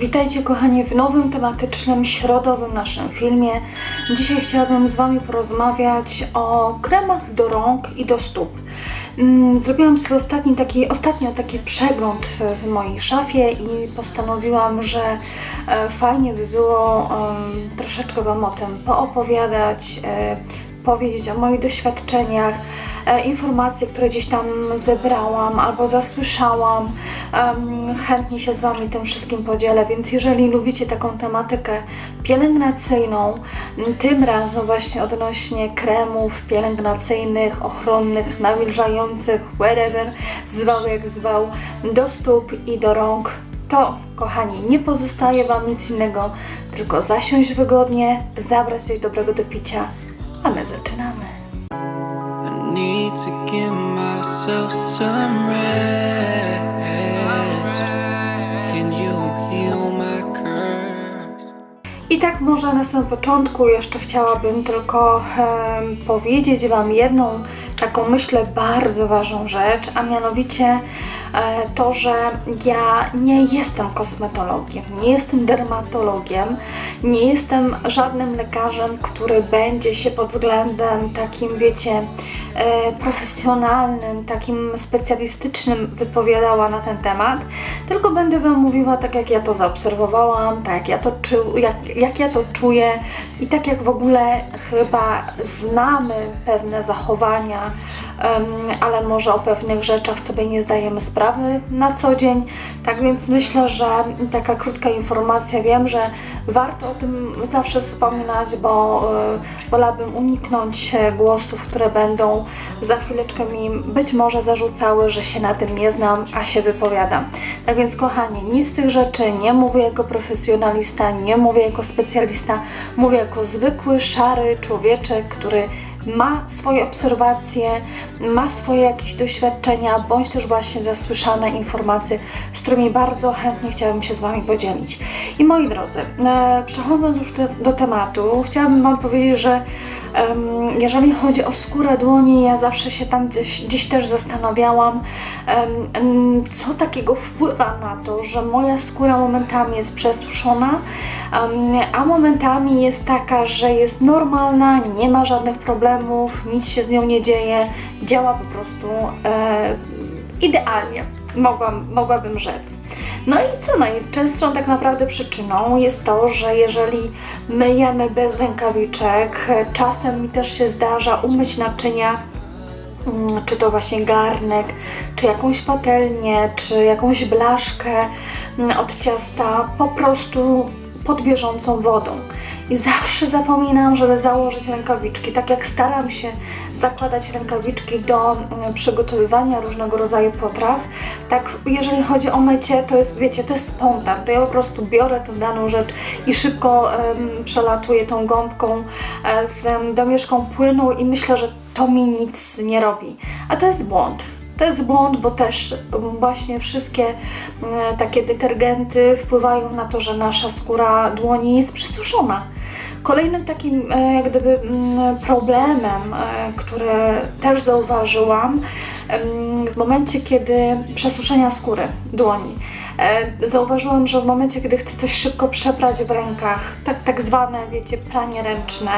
Witajcie kochani w nowym tematycznym, środowym naszym filmie. Dzisiaj chciałabym z Wami porozmawiać o kremach do rąk i do stóp. Mm, Zrobiłam sobie ostatni taki, ostatnio taki przegląd w mojej szafie i postanowiłam, że e, fajnie by było troszeczkę Wam o tym poopowiadać, e, powiedzieć o moich doświadczeniach, e, informacje, które gdzieś tam zebrałam albo zasłyszałam. Chętnie się z Wami tym wszystkim podzielę, więc jeżeli lubicie taką tematykę pielęgnacyjną, tym razem właśnie odnośnie kremów pielęgnacyjnych, ochronnych, nawilżających, wherever, zwał jak zwał, do stóp i do rąk, to, kochani, nie pozostaje Wam nic innego, tylko zasiąść wygodnie, zabrać coś dobrego do picia, a my zaczynamy. I need to give myself some rest. Can you heal my curse? I tak może na samym początku jeszcze chciałabym tylko powiedzieć Wam jedną taką, myślę, bardzo ważną rzecz, a mianowicie e, to, że ja nie jestem kosmetologiem, nie jestem dermatologiem, nie jestem żadnym lekarzem, który będzie się pod względem takim, wiecie, e, profesjonalnym, takim specjalistycznym wypowiadała na ten temat, tylko będę Wam mówiła tak, jak ja to zaobserwowałam, tak jak ja to, czu, jak, jak ja to czuję i tak jak w ogóle chyba znamy pewne zachowania, ale może o pewnych rzeczach sobie nie zdajemy sprawy na co dzień. Tak więc myślę, że taka krótka informacja, wiem, że warto o tym zawsze wspominać, bo y, wolałabym uniknąć e, głosów, które będą za chwileczkę mi być może zarzucały, że się na tym nie znam, a się wypowiadam. Tak więc kochani, nic z tych rzeczy nie mówię jako profesjonalista, nie mówię jako specjalista, mówię jako zwykły, szary człowieczek, który ma swoje obserwacje, ma swoje jakieś doświadczenia, bądź też właśnie zasłyszane informacje, z którymi bardzo chętnie chciałabym się z Wami podzielić. I moi drodzy, e, przechodząc już do, do tematu, chciałabym Wam powiedzieć, że jeżeli chodzi o skórę dłoni, ja zawsze się tam gdzieś, gdzieś też zastanawiałam, co takiego wpływa na to, że moja skóra momentami jest przesuszona, a momentami jest taka, że jest normalna, nie ma żadnych problemów, nic się z nią nie dzieje, działa po prostu e, idealnie, mogłam, mogłabym rzec. No i co? Najczęstszą tak naprawdę przyczyną jest to, że jeżeli myjemy bez rękawiczek, czasem mi też się zdarza umyć naczynia Mm, czy to właśnie garnek, czy jakąś patelnię, czy jakąś blaszkę mm, od ciasta, po prostu pod bieżącą wodą. I zawsze zapominam, żeby założyć rękawiczki. Tak jak staram się zakładać rękawiczki do mm, przygotowywania różnego rodzaju potraw, tak jeżeli chodzi o mycie, to jest, wiecie, to jest spontan. To ja po prostu biorę tę daną rzecz i szybko em, przelatuję tą gąbką e, z em, domieszką płynu i myślę, że to mi nic nie robi. A to jest błąd. To jest błąd, bo też właśnie wszystkie mm, takie detergenty wpływają na to, że nasza skóra dłoni jest przesuszona. Kolejnym takim e, jak gdyby mm, problemem, e, który też zauważyłam w momencie, kiedy przesuszenia skóry dłoni. E, Zauważyłam, że w momencie, kiedy chcę coś szybko przeprać w rękach, tak, tak zwane, wiecie, pranie ręczne,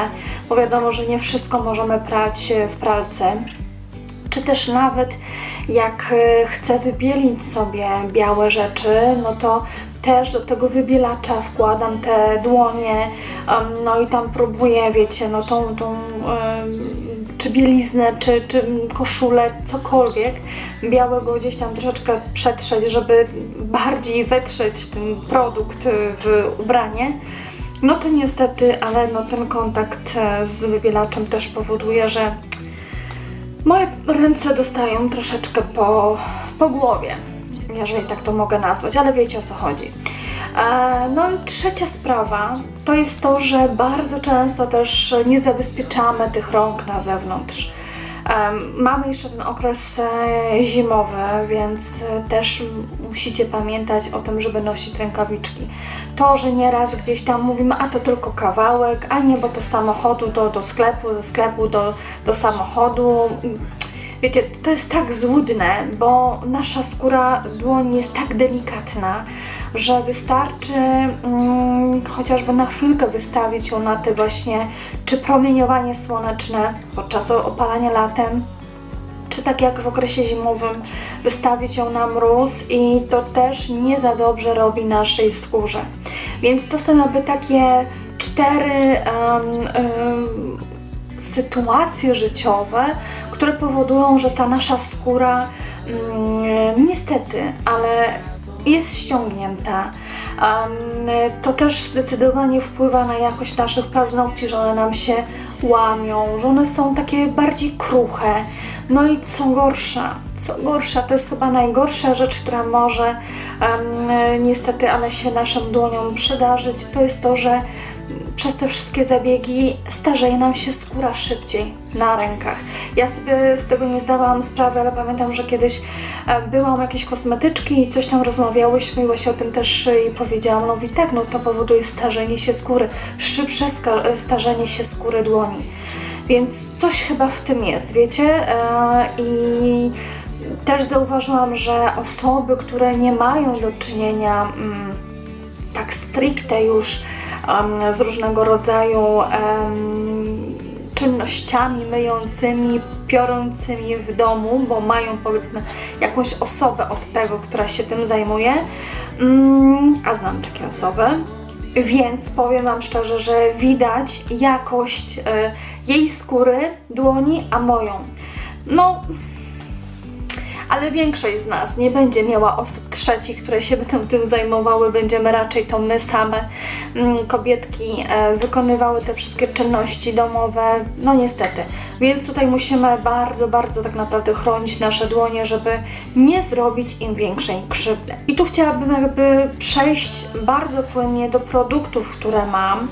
bo wiadomo, że nie wszystko możemy prać e, w pralce, czy też nawet jak e, chcę wybielić sobie białe rzeczy, no to też do tego wybielacza wkładam te dłonie, no i tam próbuję, wiecie, no tą, tą czy bieliznę, czy, czy koszulę, cokolwiek białego gdzieś tam troszeczkę przetrzeć, żeby bardziej wetrzeć ten produkt w ubranie. No to niestety, ale no ten kontakt e, z wybielaczem też powoduje, że Moje ręce dostają troszeczkę po, po głowie, jeżeli tak to mogę nazwać, ale wiecie o co chodzi. E, No i trzecia sprawa to jest to, że bardzo często też nie zabezpieczamy tych rąk na zewnątrz. Mamy jeszcze ten okres e, zimowy, więc e, też musicie pamiętać o tym, żeby nosić rękawiczki. To, że nieraz gdzieś tam mówimy, a to tylko kawałek, a nie, bo to z samochodu do, do sklepu, ze sklepu do, do samochodu. Wiecie, to jest tak złudne, bo nasza skóra dłoni jest tak delikatna, że wystarczy mm, chociażby na chwilkę wystawić ją na te właśnie, czy promieniowanie słoneczne podczas opalania latem, czy tak jak w okresie zimowym, wystawić ją na mróz i to też nie za dobrze robi naszej skórze. Więc to są jakby takie cztery em, em, sytuacje życiowe, które powodują, że ta nasza skóra mm, niestety, ale jest ściągnięta. To też zdecydowanie wpływa na jakość naszych paznokci, że one nam się łamią, że one są takie bardziej kruche. No i co gorsza, co gorsza, to jest chyba najgorsza rzecz, która może niestety, ale się naszym dłoniom przydarzyć, to jest to, że przez te wszystkie zabiegi starzeje nam się skóra szybciej na rękach. Ja sobie z tego nie zdawałam sprawy, ale pamiętam, że kiedyś e, byłam jakieś kosmetyczki i coś tam rozmawiałyśmy i właśnie o tym też jej powiedziałam. No i tak, no to powoduje starzenie się skóry, szybsze e, starzenie się skóry dłoni. Więc coś chyba w tym jest, wiecie? E, I też zauważyłam, że osoby, które nie mają do czynienia mm, tak stricte już z różnego rodzaju czynnościami myjącymi, piorącymi w domu, bo mają powiedzmy jakąś osobę od tego, która się tym zajmuje, mm, a znam takie osoby, więc powiem Wam szczerze, że widać jakość e, jej skóry, dłoni, a moją. No, ale większość z nas nie będzie miała osób trzecich, które się będą tym zajmowały. Będziemy raczej to my same, mm, kobietki, e, wykonywały te wszystkie czynności domowe. No niestety. Więc tutaj musimy bardzo, bardzo tak naprawdę chronić nasze dłonie, żeby nie zrobić im większej krzywdy. I tu chciałabym jakby przejść bardzo płynnie do produktów, które mam,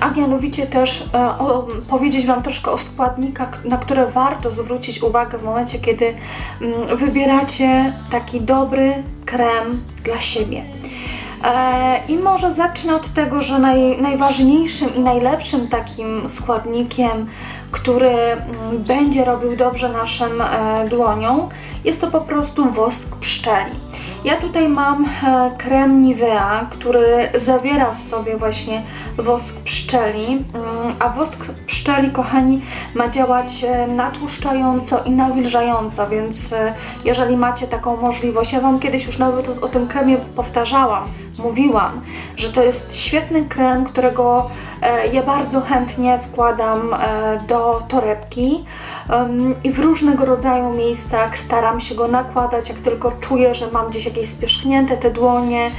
a mianowicie też e, powiedzieć Wam troszkę o składnikach, na które warto zwrócić uwagę w momencie, kiedy wybieracie taki dobry krem dla siebie. E, I może zacznę od tego, że naj, najważniejszym i najlepszym takim składnikiem, który mm, będzie robił dobrze naszym e, dłoniom, jest to po prostu wosk pszczeli. Ja tutaj mam e, krem Nivea, który zawiera w sobie właśnie wosk pszczeli, mm, a wosk pszczeli, kochani, ma działać e, natłuszczająco i nawilżająco, więc e, jeżeli macie taką możliwość, ja Wam kiedyś już nawet o, o tym kremie powtarzałam, mówiłam, że to jest świetny krem, którego e, ja bardzo chętnie wkładam e, do torebki. I w różnego rodzaju miejscach staram się go nakładać, jak tylko czuję, że mam gdzieś jakieś spierzchnięte te dłonie.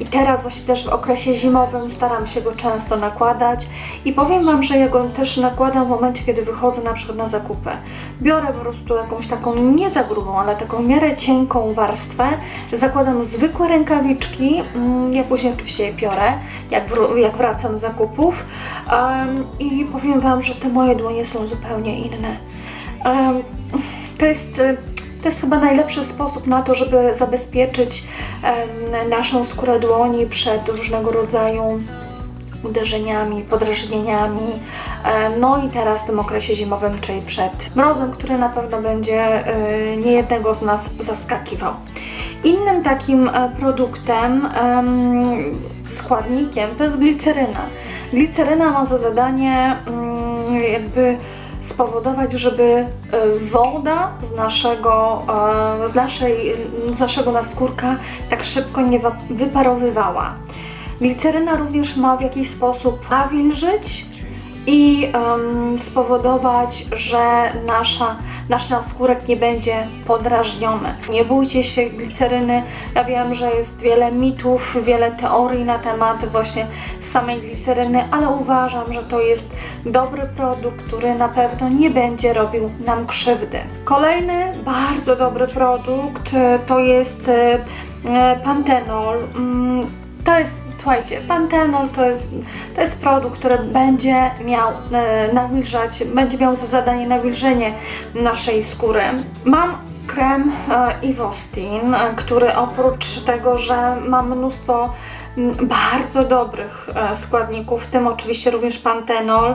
I teraz właśnie też w okresie zimowym staram się go często nakładać. I powiem Wam, że ja go też nakładam w momencie, kiedy wychodzę na przykład na zakupy. Biorę po prostu jakąś taką nie za grubą, ale taką w miarę cienką warstwę, zakładam zwykłe rękawiczki, mm, ja później oczywiście je piorę, jak, wró- jak wracam z zakupów em, i powiem Wam, że te moje dłonie są zupełnie inne. Em, to jest, e, to jest chyba najlepszy sposób na to, żeby zabezpieczyć em, naszą skórę dłoni przed różnego rodzaju uderzeniami, podrażnieniami. E, No i teraz w tym okresie zimowym, czyli przed mrozem, który na pewno będzie e, niejednego z nas zaskakiwał. Innym takim e, produktem, em, składnikiem to jest gliceryna. Gliceryna ma za zadanie mm, jakby spowodować, żeby woda z naszego, z naszej, z naszego naskórka tak szybko nie wa- wyparowywała. Gliceryna również ma w jakiś sposób nawilżyć i em, spowodować, że nasza, nasz naskórek nie będzie podrażniony. Nie bójcie się gliceryny. Ja wiem, że jest wiele mitów, wiele teorii na temat właśnie samej gliceryny, ale uważam, że to jest dobry produkt, który na pewno nie będzie robił nam krzywdy. Kolejny bardzo dobry produkt e, to jest e, e, Pantenol. To jest, słuchajcie, Pantenol to jest, to jest produkt, który będzie miał e, nawilżać, będzie miał za zadanie nawilżenie naszej skóry. Mam krem e, Ivostin, e, który oprócz tego, że ma mnóstwo bardzo dobrych e, składników, w tym oczywiście również pantenol,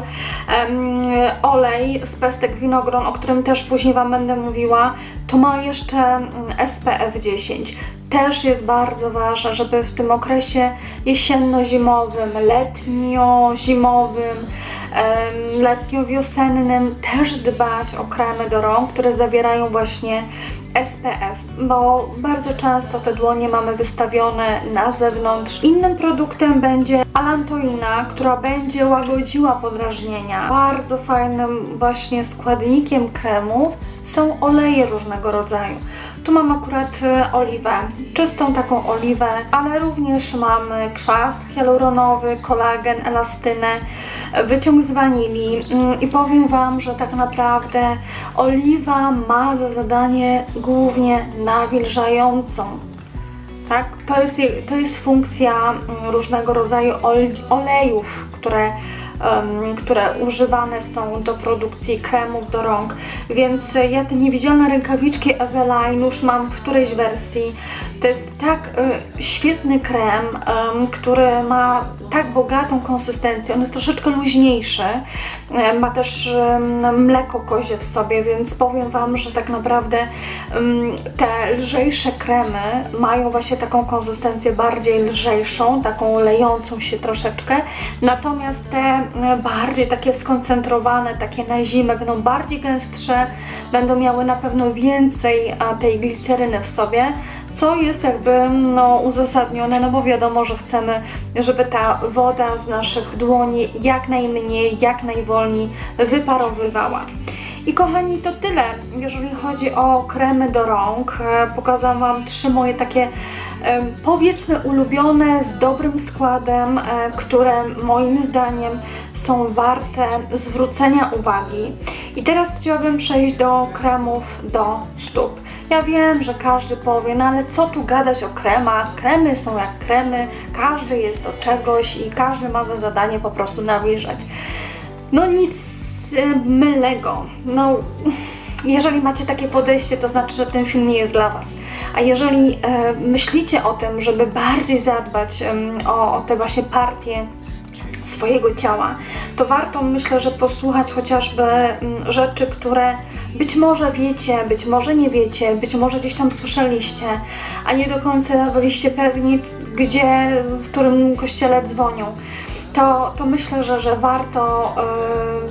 olej z pestek winogron, o którym też później Wam będę mówiła, to ma jeszcze SPF 10. też jest bardzo ważne, żeby w tym okresie jesienno-zimowym, letnio-zimowym, letnio-wiosennym też dbać o kremy do rąk, które zawierają właśnie SPF, bo bardzo często te dłonie mamy wystawione na zewnątrz. Innym produktem będzie alantoina, która będzie łagodziła podrażnienia. Bardzo fajnym właśnie składnikiem kremów są oleje różnego rodzaju. Tu mam akurat e, oliwę, czystą taką oliwę, ale również mamy kwas hialuronowy, kolagen, elastynę, wyciąg z wanilii Mm, i powiem Wam, że tak naprawdę oliwa ma za zadanie głównie nawilżającą. Tak? To, jest, to jest funkcja mm, różnego rodzaju ol- olejów, które, które używane są do produkcji kremów do rąk. Więc e, ja te niewidzialne rękawiczki Eveline już mam w którejś wersji. To jest tak y, świetny krem, em, który ma tak bogatą konsystencję. On jest troszeczkę luźniejszy. E, Ma też mleko kozie w sobie, więc powiem Wam, że tak naprawdę te lżejsze kremy mają właśnie taką konsystencję bardziej lżejszą, taką lejącą się troszeczkę. Natomiast te e, bardziej takie skoncentrowane, takie na zimę, będą bardziej gęstsze, będą miały na pewno więcej tej gliceryny w sobie co jest jakby no, uzasadnione, no bo wiadomo, że chcemy, żeby ta woda z naszych dłoni jak najmniej, jak najwolniej wyparowywała. I kochani, to tyle, jeżeli chodzi o kremy do rąk. E, Pokazałam Wam trzy moje takie em, powiedzmy ulubione, z dobrym składem, e, które moim zdaniem są warte zwrócenia uwagi. I teraz chciałabym przejść do kremów do stóp. Ja wiem, że każdy powie, no ale co tu gadać o kremach? Kremy są jak kremy, każdy jest od czegoś i każdy ma za zadanie po prostu nawilżać. No nic e, mylnego. No, jeżeli macie takie podejście, to znaczy, że ten film nie jest dla Was. A jeżeli e, myślicie o tym, żeby bardziej zadbać em, o, o te właśnie partie swojego ciała, to warto myślę, że posłuchać chociażby mm, rzeczy, które być może wiecie, być może nie wiecie, być może gdzieś tam słyszeliście, a nie do końca byliście pewni, gdzie, w którym kościele dzwonią. To, to myślę, że, że warto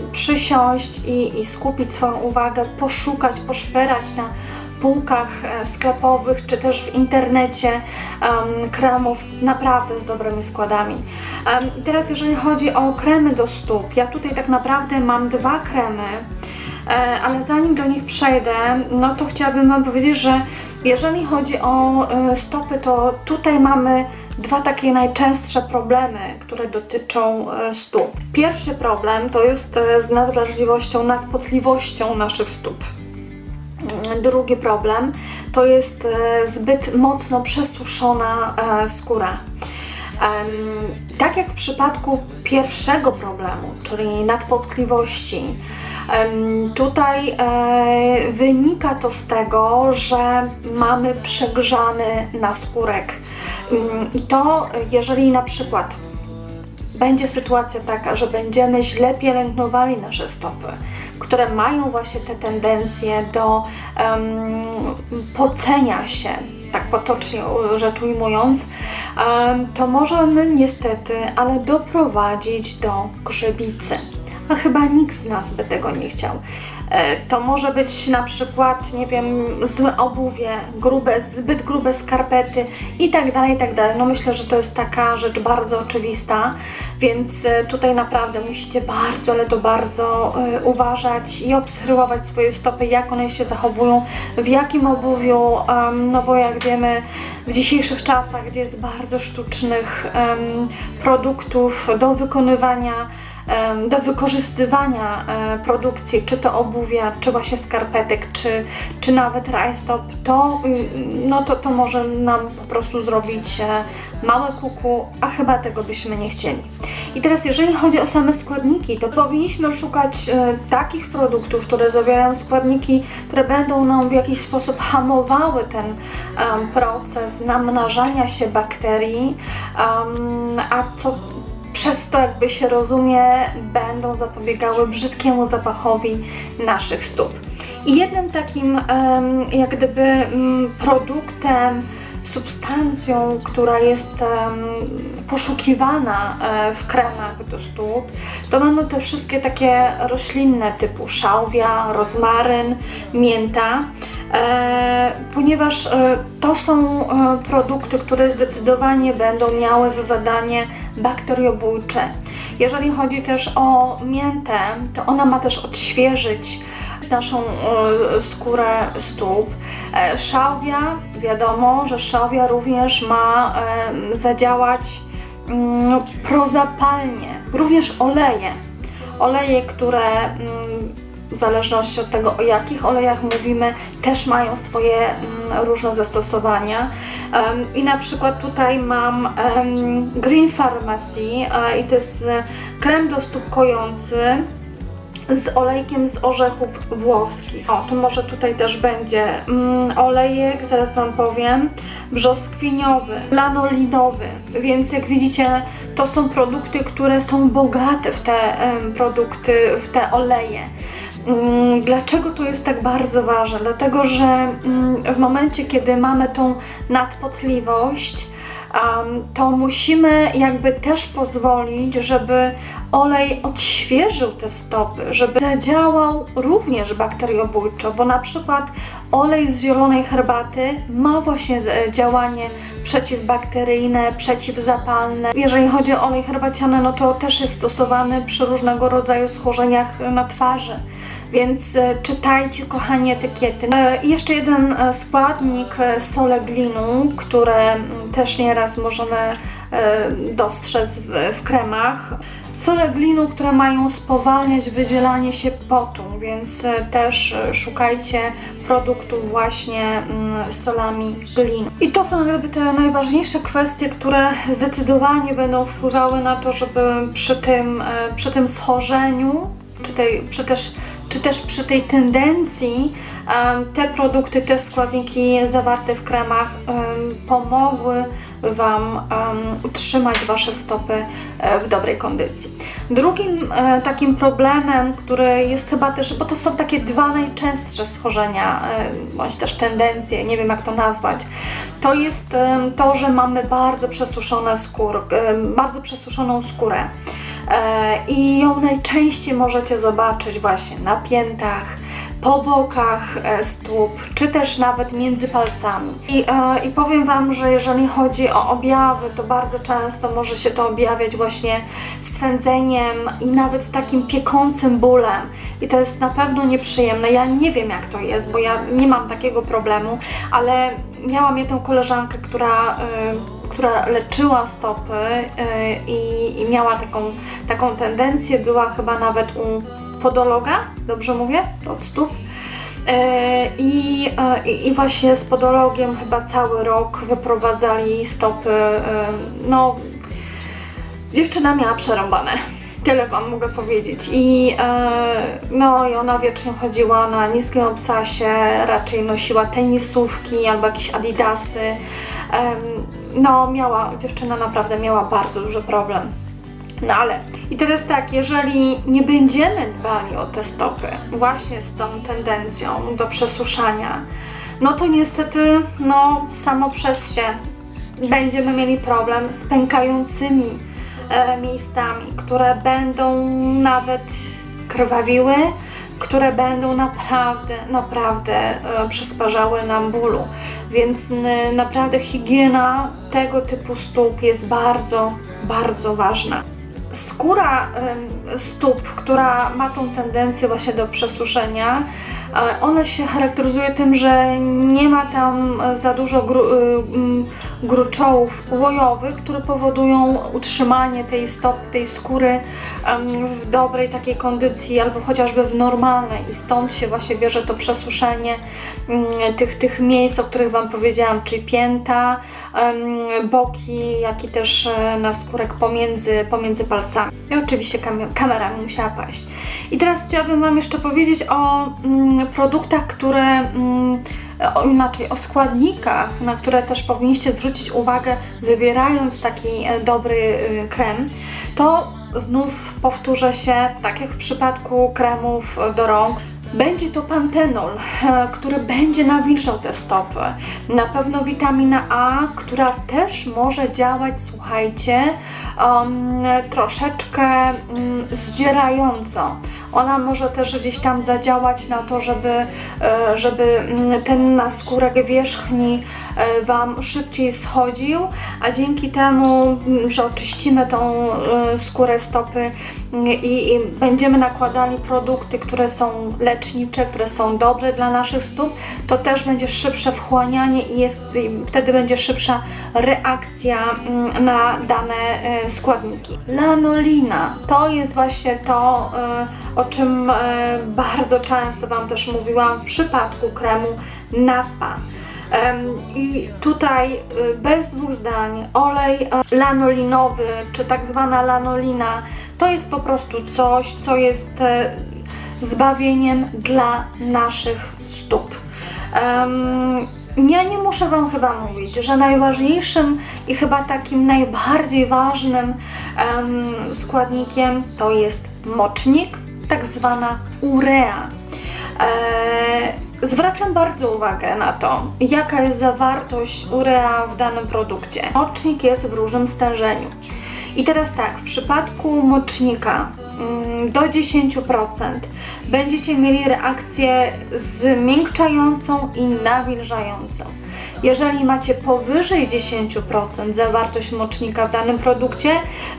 y, przysiąść i, i skupić swoją uwagę, poszukać, poszperać na półkach e, sklepowych czy też w internecie em, kremów naprawdę z dobrymi składami. I teraz jeżeli chodzi o kremy do stóp, ja tutaj tak naprawdę mam dwa kremy, e, ale zanim do nich przejdę, no to chciałabym Wam powiedzieć, że jeżeli chodzi o e, stopy, to tutaj mamy dwa takie najczęstsze problemy, które dotyczą stóp. Pierwszy problem to jest z nadwrażliwością, nadpotliwością naszych stóp. Drugi problem to jest e, zbyt mocno przesuszona e, skóra. Tak jak w przypadku pierwszego problemu, czyli nadpotliwości, tutaj e, wynika to z tego, że mamy przegrzany naskórek. Mm, I to, jeżeli na przykład będzie sytuacja taka, że będziemy źle pielęgnowali nasze stopy, które mają właśnie te tendencje do em, pocenia się, tak potocznie rzecz ujmując, em, to możemy niestety, ale doprowadzić do grzybicy. A chyba nikt z nas by tego nie chciał. E, To może być na przykład, nie wiem, złe obuwie, grube, zbyt grube skarpety i tak dalej, i tak dalej. No myślę, że to jest taka rzecz bardzo oczywista, więc e, tutaj naprawdę musicie bardzo, ale to bardzo e, uważać i obserwować swoje stopy, jak one się zachowują, w jakim obuwiu, no bo jak wiemy, w dzisiejszych czasach, gdzie jest bardzo sztucznych produktów do wykonywania do wykorzystywania e, produkcji, czy to obuwia, czy właśnie skarpetek, czy, czy nawet rajstop, to, y, no to, to może nam po prostu zrobić e, małe kuku, a chyba tego byśmy nie chcieli. I teraz jeżeli chodzi o same składniki, to powinniśmy szukać e, takich produktów, które zawierają składniki, które będą nam w jakiś sposób hamowały ten proces namnażania się bakterii, a co przez to, jakby się rozumie, będą zapobiegały brzydkiemu zapachowi naszych stóp. I jednym takim, jak gdyby, mm, produktem substancją, która jest poszukiwana e, w kremach do stóp, to będą te wszystkie takie roślinne typu szałwia, rozmaryn, mięta. E, ponieważ e, to są e, produkty, które zdecydowanie będą miały za zadanie bakteriobójcze. Jeżeli chodzi też o miętę, to ona ma też odświeżyć naszą skórę stóp. Szałwia, wiadomo, że szałwia również ma zadziałać mm, prozapalnie. Również oleje. Oleje, które mm, w zależności od tego, o jakich olejach mówimy, też mają swoje mm, różne zastosowania. I na przykład tutaj mam Green Pharmacy e, i to jest e, krem do stóp kojący z olejkiem z orzechów włoskich. O, to może tutaj też będzie mm, olejek, zaraz Wam powiem, brzoskwiniowy, lanolinowy, więc jak widzicie, to są produkty, które są bogate w te produkty, w te oleje. Mm, Dlaczego to jest tak bardzo ważne? Dlatego, że mm, w momencie, kiedy mamy tą nadpotliwość, to musimy jakby też pozwolić, żeby olej odświeżył te stopy, żeby zadziałał również bakteriobójczo, bo na przykład olej z zielonej herbaty ma właśnie z- działanie przeciwbakteryjne, przeciwzapalne. Jeżeli chodzi o olej herbaciany, no to też jest stosowany przy różnego rodzaju schorzeniach na twarzy. Więc e, czytajcie, kochani, etykiety. E, I jeszcze jeden e, składnik, e, sole glinu, które też nieraz możemy e, dostrzec w, kremach. Sole glinu, które mają spowalniać wydzielanie się potu, więc e, też e, szukajcie produktów właśnie z solami glinu. I to są jakby te najważniejsze kwestie, które zdecydowanie będą wpływały na to, żeby przy tym, e, przy tym schorzeniu, czy, tej, czy, też, czy też przy tej tendencji te produkty, te składniki zawarte w kremach em, pomogły Wam utrzymać Wasze stopy e, w dobrej kondycji. Drugim e, takim problemem, który jest chyba też, bo to są takie dwa najczęstsze schorzenia, e, bądź też tendencje, nie wiem jak to nazwać, to jest to, że mamy bardzo przesuszone skór, bardzo przesuszoną skórę. E, I ją najczęściej możecie zobaczyć właśnie na piętach, po bokach e, stóp, czy też nawet między palcami. I, e, I powiem Wam, że jeżeli chodzi o objawy, to bardzo często może się to objawiać właśnie swędzeniem i nawet z takim piekącym bólem. I to jest na pewno nieprzyjemne. Ja nie wiem jak to jest, bo ja nie mam takiego problemu, ale miałam jedną koleżankę, która która leczyła stopy y, i, i miała taką, taką tendencję, była chyba nawet u podologa, dobrze mówię, od stóp. I, y, i- I właśnie z podologiem chyba cały rok wyprowadzali stopy. No, dziewczyna miała przerąbane. Tyle Wam mogę powiedzieć. I, e, no, I ona wiecznie chodziła na niskim obcasie, raczej nosiła tenisówki albo jakieś adidasy. No, miała, dziewczyna naprawdę miała bardzo duży problem. No ale i teraz tak, jeżeli nie będziemy dbali o te stopy, właśnie z tą tendencją do przesuszania, no to niestety, no samo przez się będziemy mieli problem z pękającymi e, miejscami, które będą nawet krwawiły, które będą naprawdę, naprawdę e, przysparzały nam bólu. Więc naprawdę higiena tego typu stóp jest bardzo, bardzo ważna. Skóra stóp, która ma tą tendencję właśnie do przesuszenia, e, ona się charakteryzuje tym, że nie ma tam e, za dużo gru, mm, gruczołów łojowych, które powodują utrzymanie tej stopy, tej skóry w dobrej takiej kondycji albo chociażby w normalnej i stąd się właśnie bierze to przesuszenie tych, tych miejsc, o których Wam powiedziałam, czyli pięta, boki, jak i też e, naskórek pomiędzy, pomiędzy palcami. I oczywiście kam- kamera mi musiała paść. I teraz chciałabym Wam jeszcze powiedzieć o produktach, które mm, o, inaczej, o składnikach, na które też powinniście zwrócić uwagę, wybierając taki e, dobry y, krem, to znów powtórzę się, tak jak w przypadku kremów do rąk, Będzie to pantenol, e, który będzie nawilżał te stopy. Na pewno witamina A, która też może działać, słuchajcie, um, troszeczkę um, zdzierająco. Ona może też gdzieś tam zadziałać na to, żeby, e, żeby mm, ten naskórek wierzchni e, Wam szybciej schodził, a dzięki temu, mm, że oczyścimy tą e, skórę stopy mm, i, i będziemy nakładali produkty, które są lecznicze, które są dobre dla naszych stóp, to też będzie szybsze wchłanianie i, jest, i wtedy będzie szybsza reakcja na dane składniki. Lanolina to jest właśnie to, e, o czym e, bardzo często Wam też mówiłam w przypadku kremu Napa. I tutaj y, bez dwóch zdań olej e, lanolinowy, czy tak zwana lanolina, to jest po prostu coś, co jest e, zbawieniem dla naszych stóp. Ja nie muszę Wam chyba mówić, że najważniejszym i chyba takim najbardziej ważnym em, składnikiem to jest mocznik, tak zwana urea. E, zwracam bardzo uwagę na to, jaka jest zawartość urea w danym produkcie. Mocznik jest w różnym stężeniu. I teraz tak, w przypadku mocznika mm, do 10% będziecie mieli reakcję zmiękczającą i nawilżającą. Jeżeli macie powyżej 10% zawartość mocznika w danym produkcie,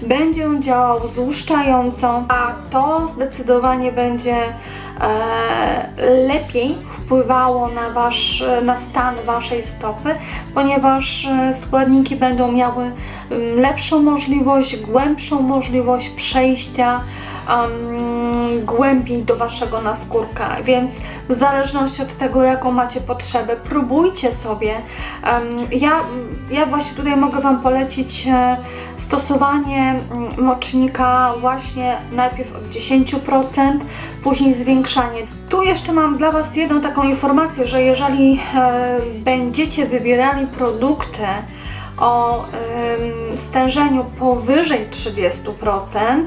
będzie on działał złuszczająco, a to zdecydowanie będzie e, lepiej wpływało na, wasz, na stan Waszej stopy, ponieważ e, składniki będą miały mm, lepszą możliwość, głębszą możliwość przejścia um, głębiej do Waszego naskórka, więc w zależności od tego, jaką macie potrzebę, próbujcie sobie. Um, ja, ja właśnie tutaj mogę Wam polecić e, stosowanie mocznika właśnie najpierw od 10%, później zwiększanie. Tu jeszcze mam dla Was jedną taką informację, że jeżeli e, będziecie wybierali produkty, o stężeniu powyżej 30%.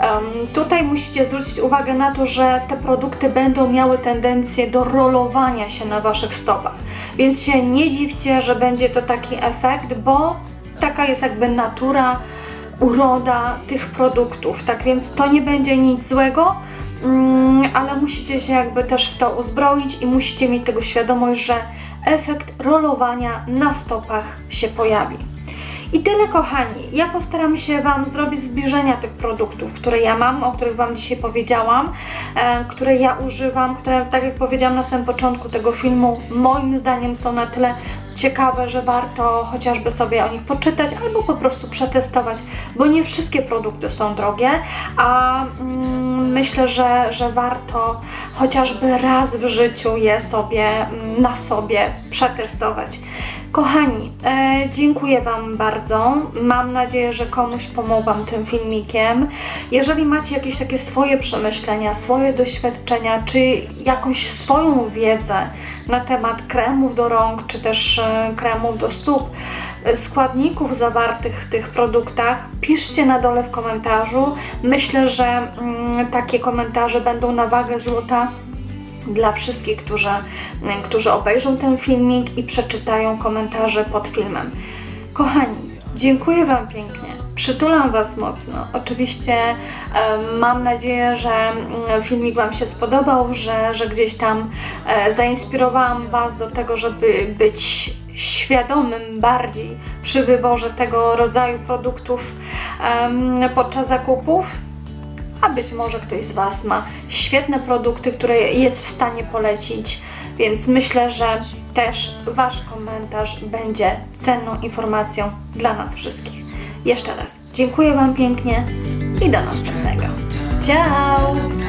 Ym, tutaj musicie zwrócić uwagę na to, że te produkty będą miały tendencję do rolowania się na Waszych stopach. Więc się nie dziwcie, że będzie to taki efekt, bo taka jest jakby natura, uroda tych produktów. Tak więc to nie będzie nic złego. Mm, ale musicie się jakby też w to uzbroić i musicie mieć tego świadomość, że efekt rolowania na stopach się pojawi. I tyle kochani. Ja postaram się Wam zrobić zbliżenia tych produktów, które ja mam, o których Wam dzisiaj powiedziałam, e, które ja używam, które, tak jak powiedziałam na samym początku tego filmu, moim zdaniem są na tyle ciekawe, że warto chociażby sobie o nich poczytać albo po prostu przetestować, bo nie wszystkie produkty są drogie, a mm, myślę, że, że warto chociażby raz w życiu je sobie mm, na sobie przetestować. Kochani, e, dziękuję Wam bardzo. Mam nadzieję, że komuś pomogłam tym filmikiem. Jeżeli macie jakieś takie swoje przemyślenia, swoje doświadczenia, czy jakąś swoją wiedzę na temat kremów do rąk, czy też e, kremów do stóp, e, składników zawartych w tych produktach, piszcie na dole w komentarzu. Myślę, że mm, takie komentarze będą na wagę złota dla wszystkich, którzy, którzy obejrzą ten filmik i przeczytają komentarze pod filmem. Kochani, dziękuję Wam pięknie. Przytulam Was mocno. Oczywiście mam nadzieję, że mm, filmik Wam się spodobał, że, że gdzieś tam e, zainspirowałam Was do tego, żeby być świadomym bardziej przy wyborze tego rodzaju produktów podczas zakupów a być może ktoś z Was ma świetne produkty, które jest w stanie polecić, więc myślę, że też Wasz komentarz będzie cenną informacją dla nas wszystkich. Jeszcze raz dziękuję Wam pięknie i do następnego. Ciao!